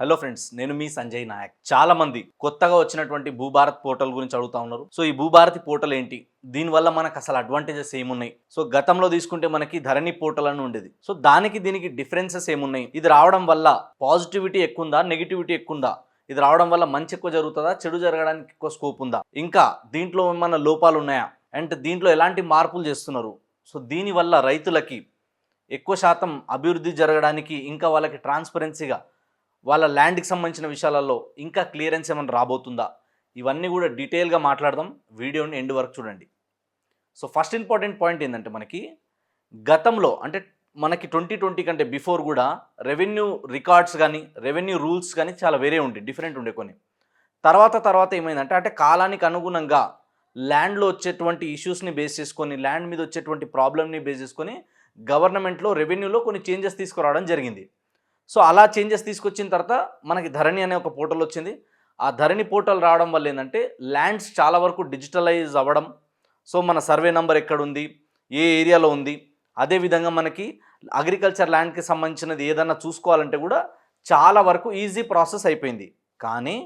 Hello friends నేను మీ సంజయ్ నాయక్. చాలా మంది కొత్తగా వచ్చినటువంటి భూభారత్ పోర్టల్ గురించి అడుగుతా ఉన్నారు. సో ఈ భూభారతి పోర్టల్ ఏంటి? దీనివల్ల మనకు అసలు అడ్వాంటేజెస్ ఏమున్నాయి? సో గతంలో తీసుకుంటే మనకి ధరణి పోర్టల్ అని ఉండేది. సో దానికి దీనికి డిఫరెన్సెస్ ఏమున్నాయి? ఇది రావడం వల్ల పాజిటివిటీ ఎక్కువ ఉందా నెగిటివిటీ ఎక్కువ ఉందా ఇది రావడం వల్ల మంచి ఎక్కువ జరుగుతుందా? చెడు జరగడానికి ఎక్కువ స్కోప్ ఉందా? ఇంకా దీంట్లో ఏమైనా లోపాలు ఉన్నాయా? అండ్ దీంట్లో ఎలాంటి మార్పులు చేస్తున్నారు? సో దీనివల్ల రైతులకి ఎక్కువ శాతం అభివృద్ధి జరగడానికి ఇంకా వాళ్ళకి ట్రాన్స్పరెన్సీగా వాళ్ళ ల్యాండ్కి సంబంధించిన విషయాలలో ఇంకా క్లియరెన్స్ ఏమైనా రాబోతుందా? ఇవన్నీ కూడా డీటెయిల్గా మాట్లాడదాం. వీడియోని ఎండ్ వరకు చూడండి. సో ఫస్ట్ ఇంపార్టెంట్ పాయింట్ ఏంటంటే మనకి గతంలో అంటే మనకి ట్వంటీ ట్వంటీ కంటే బిఫోర్ కూడా రెవెన్యూ రికార్డ్స్ కానీ రెవెన్యూ రూల్స్ కానీ చాలా వేరే ఉండే డిఫరెంట్ ఉండే కొన్ని. తర్వాత తర్వాత ఏమైందంటే అంటే కాలానికి అనుగుణంగా ల్యాండ్లో వచ్చేటువంటి ఇష్యూస్ని బేస్ చేసుకొని ల్యాండ్ మీద వచ్చేటువంటి ప్రాబ్లమ్ని బేస్ చేసుకొని గవర్నమెంట్లో రెవెన్యూలో కొన్ని చేంజెస్ తీసుకురావడం జరిగింది. సో అలా చేంజెస్ తీసుకొచ్చిన తర్వాత మనకి ధరణి అనే ఒక పోర్టల్ వచ్చింది. ఆ ధరణి పోర్టల్ రావడం వల్ల ఏంటంటే ల్యాండ్స్ చాలా వరకు డిజిటలైజ్ అవ్వడం. సో మన సర్వే నెంబర్ ఎక్కడుంది ఏ ఏరియాలో ఉంది? అదేవిధంగా మనకి అగ్రికల్చర్ ల్యాండ్కి సంబంధించినది ఏదన్నా చూసుకోవాలంటే కూడా చాలా వరకు ఈజీ ప్రాసెస్ అయిపోయింది. కానీ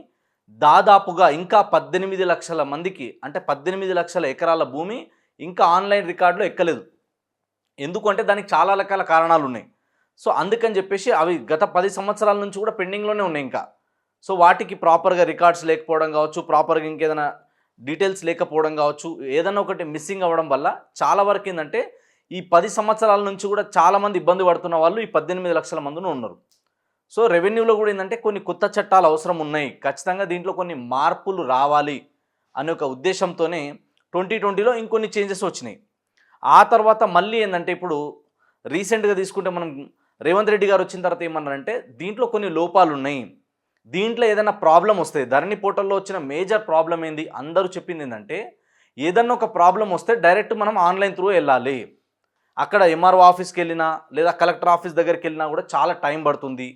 దాదాపుగా ఇంకా పద్దెనిమిది లక్షల మందికి అంటే పద్దెనిమిది లక్షల ఎకరాల భూమి ఇంకా ఆన్లైన్ రికార్డులో ఎక్కలేదు. ఎందుకంటే దానికి చాలా రకాల కారణాలు ఉన్నాయి. సో అందుకని చెప్పేసి అవి గత పది సంవత్సరాల నుంచి కూడా పెండింగ్లోనే ఉన్నాయి ఇంకా. సో వాటికి ప్రాపర్గా రికార్డ్స్ లేకపోవడం కావచ్చు ప్రాపర్గా ఇంకేదైనా డీటెయిల్స్ లేకపోవడం కావచ్చు ఏదైనా ఒకటి మిస్సింగ్ అవ్వడం వల్ల చాలా వరకు ఏంటంటే ఈ పది సంవత్సరాల నుంచి కూడా చాలామంది ఇబ్బంది పడుతున్న వాళ్ళు ఈ పద్దెనిమిది లక్షల మందిని ఉన్నారు. సో రెవెన్యూలో కూడా ఏంటంటే కొన్ని కొత్త చట్టాలు అవసరం ఉన్నాయి. ఖచ్చితంగా దీంట్లో కొన్ని మార్పులు రావాలి అనే ఒక ఉద్దేశంతోనే ట్వంటీ ట్వంటీలో ఇంకొన్ని చేంజెస్ వచ్చినాయి. ఆ తర్వాత మళ్ళీ ఏంటంటే ఇప్పుడు రీసెంట్గా తీసుకుంటే మనం రేవంత్ రెడ్డి గారు వచ్చిన తర్వాత ఏమన్నారంటే దీంట్లో కొన్ని లోపాలు ఉన్నాయి. దీంట్లో ఏదైనా ప్రాబ్లం వస్తే ధరణి పోర్టల్లో వచ్చిన మేజర్ ప్రాబ్లం ఏంది? అందరూ చెప్పింది ఏంటంటే ఏదన్నా ఒక ప్రాబ్లం వస్తే డైరెక్ట్ మనం ఆన్లైన్ త్రూ వెళ్ళాలి. అక్కడ ఎంఆర్ఓ ఆఫీస్కి వెళ్ళినా లేదా కలెక్టర్ ఆఫీస్ దగ్గరికి వెళ్ళినా కూడా చాలా టైం పడుతుంది.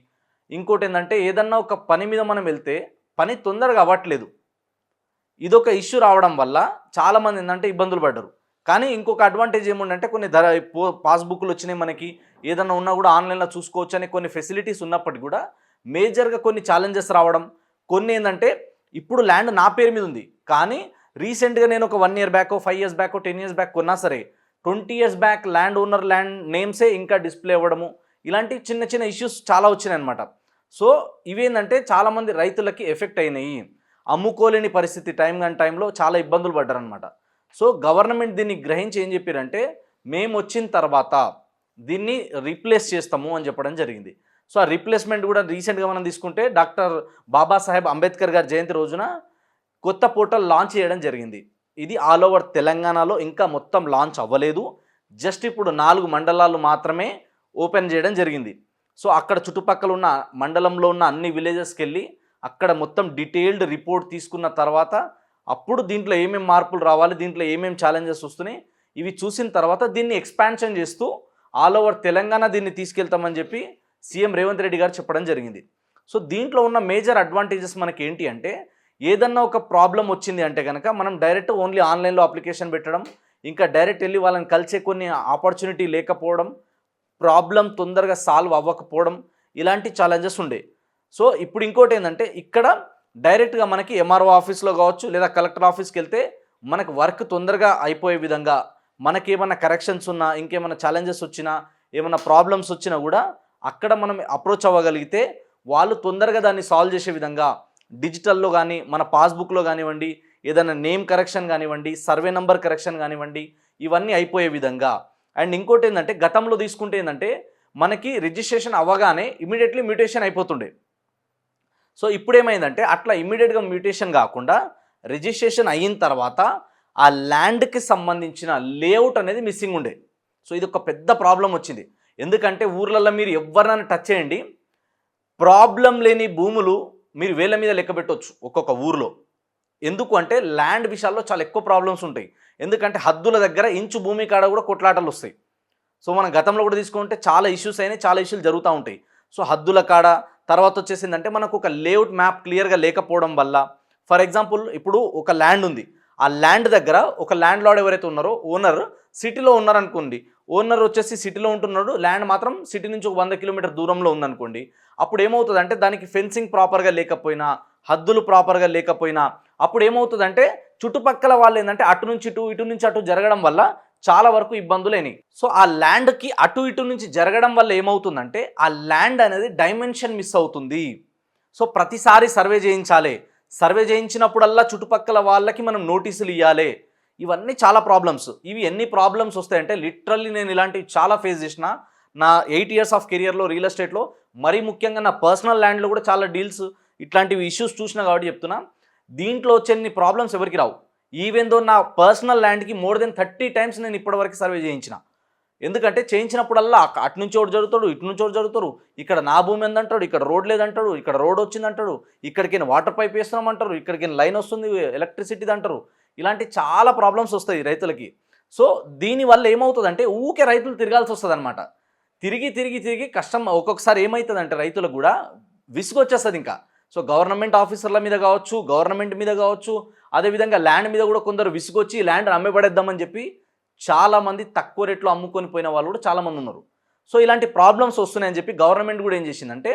ఇంకోటి ఏంటంటే ఏదన్నా ఒక పని మీద మనం వెళ్తే పని తొందరగా అవ్వట్లేదు. ఇదొక ఇష్యూ రావడం వల్ల చాలామంది ఏంటంటే ఇబ్బందులు పడ్డారు. కానీ ఇంకొక అడ్వాంటేజ్ ఏముందంటే కొన్ని ధర పాస్బుక్లు వచ్చినాయి మనకి. ఏదన్నా ఉన్నా కూడా ఆన్లైన్లో చూసుకోవచ్చు అనే కొన్ని ఫెసిలిటీస్ ఉన్నప్పటికీ కూడా మేజర్గా కొన్ని ఛాలెంజెస్ రావడం కొన్ని ఏంటంటే ఇప్పుడు ల్యాండ్ నా పేరు మీద ఉంది. కానీ రీసెంట్గా నేను ఒక one year back five years back ten years back కొన్నా సరే twenty years back land owner land నేమ్సే ఇంకా డిస్ప్లే అవ్వడము ఇలాంటి చిన్న చిన్న ఇష్యూస్ చాలా వచ్చినాయి అనమాట సో ఇవేంటంటే చాలామంది రైతులకి ఎఫెక్ట్ అయినాయి. అమ్ముకోలేని పరిస్థితి టైం కానీ టైంలో చాలా ఇబ్బందులు పడ్డారనమాట సో గవర్నమెంట్ దీన్ని గ్రహించి ఏం చెప్పారంటే మేము వచ్చిన తర్వాత దీన్ని రీప్లేస్ చేస్తాము అని చెప్పడం జరిగింది. సో ఆ రీప్లేస్మెంట్ కూడా రీసెంట్గా మనం తీసుకుంటే డాక్టర్ బాబాసాహెబ్ అంబేద్కర్ గారి జయంతి రోజున కొత్త పోర్టల్ లాంచ్ చేయడం జరిగింది. ఇది ఆల్ ఓవర్ తెలంగాణలో ఇంకా మొత్తం లాంచ్ అవ్వలేదు. జస్ట్ ఇప్పుడు నాలుగు మండలాలు మాత్రమే ఓపెన్ చేయడం జరిగింది. సో అక్కడ చుట్టుపక్కల ఉన్న మండలంలో ఉన్న అన్ని విలేజెస్కి వెళ్ళి అక్కడ మొత్తం డీటెయిల్డ్ రిపోర్ట్ తీసుకున్న తర్వాత అప్పుడు దీంట్లో ఏమేమి మార్పులు రావాలి దీంట్లో ఏమేమి ఛాలెంజెస్ వస్తున్నాయి ఇవి చూసిన తర్వాత దీన్ని ఎక్స్పాన్షన్ చేస్తూ ఆల్ ఓవర్ తెలంగాణ దీన్ని తీసుకెళ్తామని చెప్పి సీఎం రేవంత్ రెడ్డి గారు చెప్పడం జరిగింది. సో దీంట్లో ఉన్న మేజర్ అడ్వాంటేజెస్ మనకి ఏంటి అంటే ఏదన్నా ఒక ప్రాబ్లం వచ్చింది అంటే కనుక మనం డైరెక్ట్ ఓన్లీ ఆన్లైన్లో అప్లికేషన్ పెట్టడం ఇంకా డైరెక్ట్ వెళ్ళి వాళ్ళని కలిసే కొన్ని ఆపర్చునిటీ లేకపోవడం ప్రాబ్లం తొందరగా సాల్వ్ అవ్వకపోవడం ఇలాంటి ఛాలెంజెస్ ఉండే. సో ఇప్పుడు ఇంకోటి ఏంటంటే ఇక్కడ డైరెక్ట్గా మనకి ఎంఆర్ఓ ఆఫీస్లో కావచ్చు లేదా కలెక్టర్ ఆఫీస్కి వెళ్తే మనకు వర్క్ తొందరగా అయిపోయే విధంగా మనకి ఏమైనా కరెక్షన్స్ ఉన్నా ఇంకేమైనా ఛాలెంజెస్ వచ్చినా ఏమైనా ప్రాబ్లమ్స్ వచ్చినా కూడా అక్కడ మనం అప్రోచ్ అవ్వగలిగితే వాళ్ళు తొందరగా దాన్ని సాల్వ్ చేసే విధంగా డిజిటల్లో కానీ మన పాస్బుక్లో కానివ్వండి ఏదైనా నేమ్ కరెక్షన్ కానివ్వండి సర్వే నెంబర్ కరెక్షన్ కానివ్వండి ఇవన్నీ అయిపోయే విధంగా. అండ్ ఇంకోటి ఏంటంటే గతంలో తీసుకుంటే ఏంటంటే మనకి రిజిస్ట్రేషన్ అవ్వగానే ఇమీడియట్లీ మ్యూటేషన్ అయిపోతుండే. సో ఇప్పుడు ఏమైందంటే అట్లా ఇమీడియట్గా మ్యూటేషన్ కాకుండా రిజిస్ట్రేషన్ అయిన తర్వాత ఆ ల్యాండ్కి సంబంధించిన లేఅవుట్ అనేది మిస్సింగ్ ఉండే. సో ఇది ఒక పెద్ద ప్రాబ్లం వచ్చింది. ఎందుకంటే ఊర్లలో మీరు ఎవరినైనా టచ్ చేయండి. ప్రాబ్లం లేని భూములు మీరు వేల మీద లెక్క పెట్టవచ్చు ఒక్కొక్క ఊర్లో. ఎందుకు అంటే ల్యాండ్ విషయాల్లో చాలా ఎక్కువ ప్రాబ్లమ్స్ ఉంటాయి. ఎందుకంటే హద్దుల దగ్గర ఇంచు భూమి కాడ కూడా కొట్లాటలు వస్తాయి. సో మనం గతంలో కూడా తీసుకుంటే చాలా ఇష్యూస్ అయినాయి చాలా ఇష్యూలు జరుగుతూ ఉంటాయి. సో హద్దుల కాడ తర్వాత వచ్చేసిందంటే మనకు ఒక లేఅవుట్ మ్యాప్ క్లియర్గా లేకపోవడం వల్ల ఫర్ ఎగ్జాంపుల్ ఇప్పుడు ఒక ల్యాండ్ ఉంది. ఆ ల్యాండ్ దగ్గర ఒక ల్యాండ్ లార్డ్ ఎవరైతే ఉన్నారో ఓనర్ సిటీలో ఉన్నారనుకోండి ఓనర్ వచ్చేసి సిటీలో ఉంటున్నాడు ల్యాండ్ మాత్రం సిటీ నుంచి ఒక వంద కిలోమీటర్ దూరంలో ఉందనుకోండి అప్పుడు ఏమవుతుందంటే దానికి ఫెన్సింగ్ ప్రాపర్గా లేకపోయినా హద్దులు ప్రాపర్గా లేకపోయినా అప్పుడు ఏమవుతుందంటే చుట్టుపక్కల వాళ్ళు ఏంటంటే అటు నుంచి ఇటు ఇటు నుంచి అటు జరగడం వల్ల చాలా వరకు ఇబ్బందులేని సో ఆ ల్యాండ్కి అటు ఇటు నుంచి జరగడం వల్ల ఏమవుతుందంటే ఆ ల్యాండ్ అనేది డైమెన్షన్ మిస్ అవుతుంది. సో ప్రతిసారి సర్వే చేయించాలి. సర్వే చేయించినప్పుడల్లా చుట్టుపక్కల వాళ్ళకి మనం నోటీసులు ఇవ్వాలి ఇవన్నీ చాలా ప్రాబ్లమ్స్ ఇవి ఎన్ని ప్రాబ్లమ్స్ వస్తాయంటే లిటరల్లీ నేను ఇలాంటివి చాలా ఫేస్ చేసిన నా ఎయిట్ ఇయర్స్ ఆఫ్ కెరియర్లో రియల్ ఎస్టేట్లో మరీ ముఖ్యంగా నా పర్సనల్ ల్యాండ్లో కూడా చాలా డీల్స్ ఇట్లాంటివి ఇష్యూస్ చూసినా కాబట్టి చెప్తున్నా. దీంట్లో వచ్చే ప్రాబ్లమ్స్ ఎవరికి రావు. ఈవెన్ దో నా పర్సనల్ ల్యాండ్కి మోర్ దెన్ థర్టీ టైమ్స్ నేను ఇప్పటివరకు సర్వే చేయించిన. ఎందుకంటే చేయించినప్పుడల్లా అటు నుంచి ఒకటి జరుగుతాడు ఇటు నుంచి ఒకటి జరుగుతారు ఇక్కడ నా భూమి ఎందంటాడు ఇక్కడ రోడ్ లేదంటాడు ఇక్కడ రోడ్ వచ్చిందంటాడు ఇక్కడికి వాటర్ పైప్ వేస్తున్నామంటారు ఇక్కడికి లైన్ వస్తుంది ఎలక్ట్రిసిటీది అంటారు. ఇలాంటి చాలా ప్రాబ్లమ్స్ వస్తాయి రైతులకి. సో దీనివల్ల ఏమవుతుందంటే ఊకే రైతులు తిరగాల్సి వస్తుంది అనమాట తిరిగి తిరిగి తిరిగి కష్టం ఒక్కొక్కసారి ఏమవుతుందంటే రైతులకు కూడా విసుగొచ్చేస్తుంది ఇంకా. సో గవర్నమెంట్ ఆఫీసర్ల మీద కావచ్చు గవర్నమెంట్ మీద కావచ్చు అదేవిధంగా ల్యాండ్ మీద కూడా కొందరు విసుగొచ్చి ల్యాండ్ అమ్మబడేద్దామని చెప్పి చాలామంది తక్కువ రేట్లో అమ్ముకొని పోయిన వాళ్ళు కూడా చాలామంది ఉన్నారు. సో ఇలాంటి ప్రాబ్లమ్స్ వస్తున్నాయని చెప్పి గవర్నమెంట్ కూడా ఏం చేసిందంటే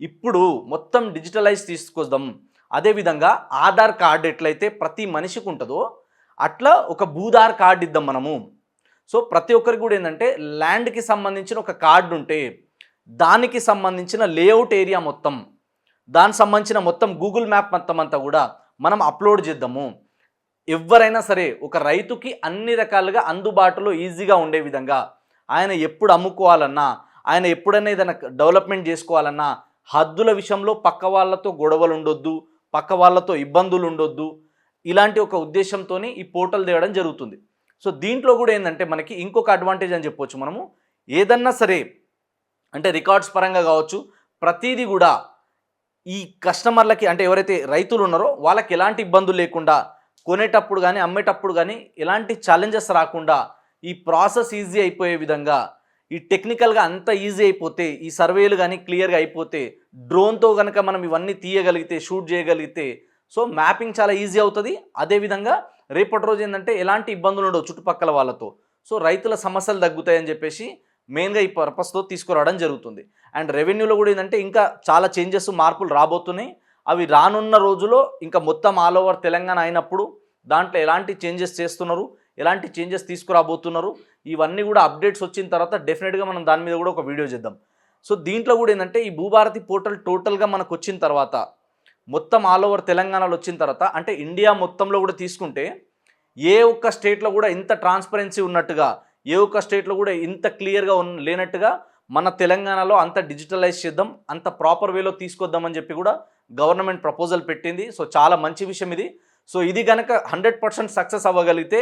ఇప్పుడు మొత్తం డిజిటలైజ్ తీసుకొద్దాం. అదేవిధంగా ఆధార్ కార్డు ఎట్లయితే ప్రతి మనిషికి ఉంటుందో అట్లా ఒక భూధార్ కార్డు ఇద్దాం మనము. సో ప్రతి ఒక్కరికి కూడా ఏంటంటే ల్యాండ్కి సంబంధించిన ఒక కార్డు ఉంటే దానికి సంబంధించిన లేఅవుట్ ఏరియా మొత్తం దానికి సంబంధించిన మొత్తం గూగుల్ మ్యాప్ మొత్తం అంతా కూడా మనం అప్లోడ్ చేద్దాము. ఎవరైనా సరే ఒక రైతుకి అన్ని రకాలుగా అందుబాటులో ఈజీగా ఉండే విధంగా ఆయన ఎప్పుడు అమ్ముకోవాలన్నా ఆయన ఎప్పుడైనా ఏదైనా డెవలప్మెంట్ చేసుకోవాలన్నా హద్దుల విషయంలో పక్క వాళ్ళతో గొడవలు ఉండొద్దు పక్క వాళ్ళతో ఇబ్బందులు ఉండొద్దు. ఇలాంటి ఒక ఉద్దేశంతో ఈ పోర్టల్ తేయడం జరుగుతుంది. సో దీంట్లో కూడా ఏంటంటే మనకి ఇంకొక అడ్వాంటేజ్ అని చెప్పొచ్చు మనము. ఏదన్నా సరే అంటే రికార్డ్స్ పరంగా కావచ్చు ప్రతిదీ కూడా ఈ కస్టమర్లకి అంటే ఎవరైతే రైతులు ఉన్నారో వాళ్ళకి ఎలాంటి ఇబ్బందులు లేకుండా కొనేటప్పుడు కానీ అమ్మేటప్పుడు కానీ ఎలాంటి ఛాలెంజెస్ రాకుండా ఈ ప్రాసెస్ ఈజీ అయిపోయే విధంగా ఈ టెక్నికల్గా అంత ఈజీ అయిపోతే ఈ సర్వేలు కానీ క్లియర్గా అయిపోతే డ్రోన్తో కనుక మనం ఇవన్నీ తీయగలిగితే షూట్ చేయగలిగితే సో మ్యాపింగ్ చాలా ఈజీ అవుతుంది. అదేవిధంగా రేపటి రోజు ఏంటంటే ఎలాంటి ఇబ్బందులు ఉండవు చుట్టుపక్కల వాళ్ళతో. సో రైతుల సమస్యలు తగ్గుతాయని చెప్పేసి మెయిన్గా ఈ పర్పస్తో తీసుకురావడం జరుగుతుంది. అండ్ రెవెన్యూలో కూడా ఏంటంటే ఇంకా చాలా చేంజెస్ మార్పులు రాబోతున్నాయి. అవి రానున్న రోజులో ఇంకా మొత్తం ఆల్ ఓవర్ తెలంగాణ అయినప్పుడు దాంట్లో ఎలాంటి చేంజెస్ చేస్తున్నారు ఎలాంటి చేంజెస్ తీసుకురాబోతున్నారు ఇవన్నీ కూడా అప్డేట్స్ వచ్చిన తర్వాత డెఫినెట్గా మనం దాని మీద కూడా ఒక వీడియో చేద్దాం. సో దీంట్లో కూడా ఏంటంటే ఈ భూభారతి పోర్టల్ టోటల్గా మనకు వచ్చిన తర్వాత మొత్తం ఆల్ ఓవర్ తెలంగాణలో వచ్చిన తర్వాత అంటే ఇండియా మొత్తంలో కూడా తీసుకుంటే ఏ ఒక్క స్టేట్లో కూడా ఇంత ట్రాన్స్పరెన్సీ ఉన్నట్టుగా ఏ ఒక్క స్టేట్లో కూడా ఇంత క్లియర్గా ఉన్న లేనట్టుగా మన తెలంగాణలో అంత డిజిటలైజ్ చేద్దాం అంత ప్రాపర్ వేలో తీసుకొద్దామని చెప్పి కూడా గవర్నమెంట్ ప్రపోజల్ పెట్టింది. సో చాలా మంచి విషయం ఇది. సో ఇది కనుక హండ్రెడ్ పర్సెంట్ సక్సెస్ అవ్వగలిగితే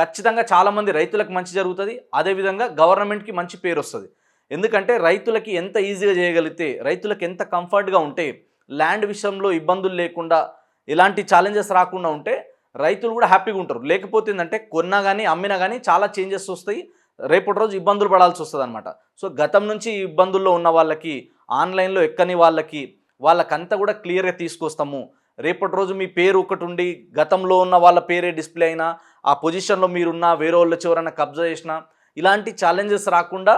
ఖచ్చితంగా చాలామంది రైతులకు మంచి జరుగుతుంది. అదేవిధంగా గవర్నమెంట్కి మంచి పేరు వస్తుంది. ఎందుకంటే రైతులకి ఎంత ఈజీగా చేయగలిగితే రైతులకు ఎంత కంఫర్ట్గా ఉంటే ల్యాండ్ విషయంలో ఇబ్బందులు లేకుండా ఎలాంటి ఛాలెంజెస్ రాకుండా ఉంటే రైతులు కూడా హ్యాపీగా ఉంటారు. లేకపోతే ఏంటంటే కొన్నా కానీ అమ్మినా కానీ చాలా చేంజెస్ వస్తాయి. రేపటి రోజు ఇబ్బందులు పడాల్సి వస్తుంది అనమాట సో గతం నుంచి ఇబ్బందుల్లో ఉన్న వాళ్ళకి ఆన్లైన్లో ఎక్కని వాళ్ళకి వాళ్ళకంతా కూడా క్లియర్గా తీసుకొస్తాము. రేపటి రోజు మీ పేరు ఒకటి ఉండి గతంలో ఉన్న వాళ్ళ పేరే డిస్ప్లే అయినా ఆ పొజిషన్లో మీరున్నా వేరే వాళ్ళ చివరైనా కబ్జా చేసినా ఇలాంటి ఛాలెంజెస్ రాకుండా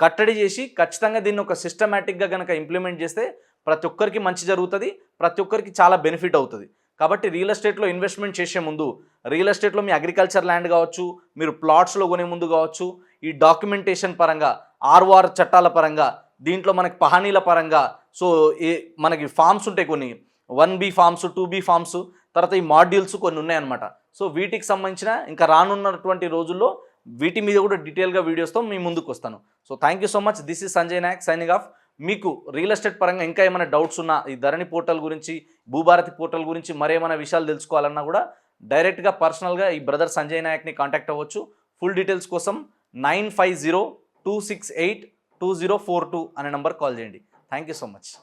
కట్టడి చేసి ఖచ్చితంగా దీన్ని ఒక సిస్టమేటిక్గా కనుక ఇంప్లిమెంట్ చేస్తే ప్రతి ఒక్కరికి మంచి జరుగుతుంది ప్రతి ఒక్కరికి చాలా బెనిఫిట్ అవుతుంది. కాబట్టి రియల్ ఎస్టేట్లో ఇన్వెస్ట్మెంట్ చేసే ముందు రియల్ ఎస్టేట్లో మీ అగ్రికల్చర్ ల్యాండ్ కావచ్చు మీరు ప్లాట్స్లో కొనే ముందు కావచ్చు ఈ డాక్యుమెంటేషన్ పరంగా ఆర్ఓఆర్ చట్టాల పరంగా దీంట్లో మనకి పహానీల పరంగా సో ఏ మనకి ఫామ్స్ ఉంటాయి కొన్ని one B forms two B forms తర్వాత ఈ మాడ్యూల్స్ కొన్ని ఉన్నాయన్నమాట. సో వీటికి సంబంధించిన ఇంకా రానున్నటువంటి రోజుల్లో వీటి మీద కూడా డీటెయిల్గా వీడియోస్తో మీ ముందుకు వస్తాను. So thank you so much this is Sanjay Nayak signing off మీకు రియల్ ఎస్టేట్ పరంగా ఇంకా ఏమైనా డౌట్స్ ఉన్నా ఈ ధరణి పోర్టల్ గురించి భూభారతి పోర్టల్ గురించి మరేమైనా విషయాలు తెలుసుకోవాలన్నా కూడా డైరెక్ట్గా పర్సనల్గా ఈ బ్రదర్ సంజయ్ నాయక్ని కాంటాక్ట్ అవ్వచ్చు. ఫుల్ డీటెయిల్స్ కోసం nine five zero two six eight two zero four two అనే నెంబర్ కాల్ చేయండి. Thank you so much